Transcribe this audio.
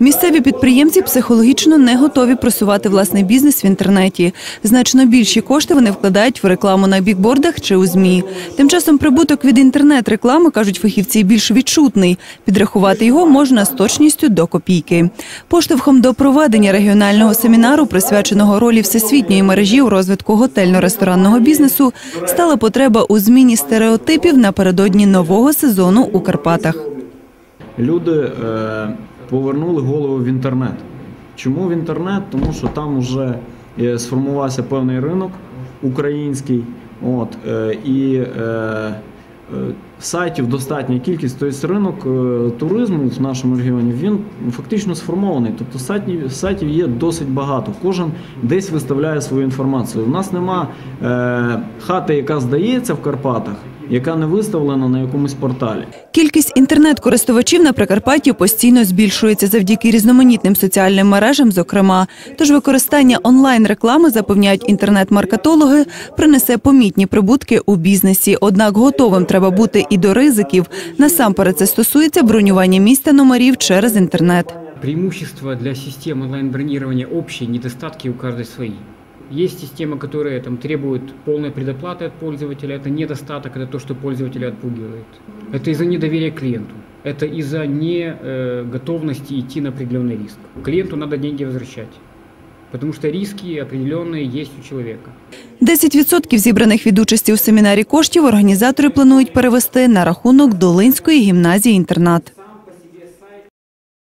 Місцеві підприємці психологічно не готові просувати власний бізнес в інтернеті. Значно більші кошти вони вкладають в рекламу на бікбордах чи у змі. Тим часом прибуток від інтернет-реклами кажуть фахівці більш відчутний. Підрахувати його можна з точністю до копійки. Поштовхом до проведення регіонального семінару, присвяченого ролі всесвітньої мережі у розвитку готельно-ресторанного бізнесу, стала потреба у зміні стереотипів напередодні нового сезону у Карпатах. Люди е, повернули голову в інтернет. Чому в інтернет? Тому що там вже е, сформувався певний ринок український, от, е, і сайтів достатня кількість. Тобто ринок туризму в нашому регіоні він фактично сформований. Тобто сайтів, сайтів є досить багато. Кожен десь виставляє свою інформацію. У нас нема хати, яка здається в Карпатах, яка не виставлена на якомусь порталі. Кількість інтернет-користувачів на Прикарпатті постійно збільшується завдяки різноманітним соціальним мережам, зокрема. Тож використання онлайн-реклами, запевняють інтернет-маркетологи, принесе помітні прибутки у бізнесі. Однак готовим треба бути і до ризиків. Насамперед це стосується бронювання місць та номерів через інтернет. Преимущества для систем онлайн-бронирования общие, недостатки у каждой свои. Есть системы, которые там, требуют полной предоплаты от пользователя. Это недостаток, это то, что пользователя отпугивает. Это из-за недоверия к клиенту. Это из-за не э, готовности идти на определенный риск. Клиенту надо деньги возвращать. Потому что риски определенные есть у человека. 10% зібраних від участі у семінарі коштів організатори планують перевести на рахунок Долинської гімназії інтернат.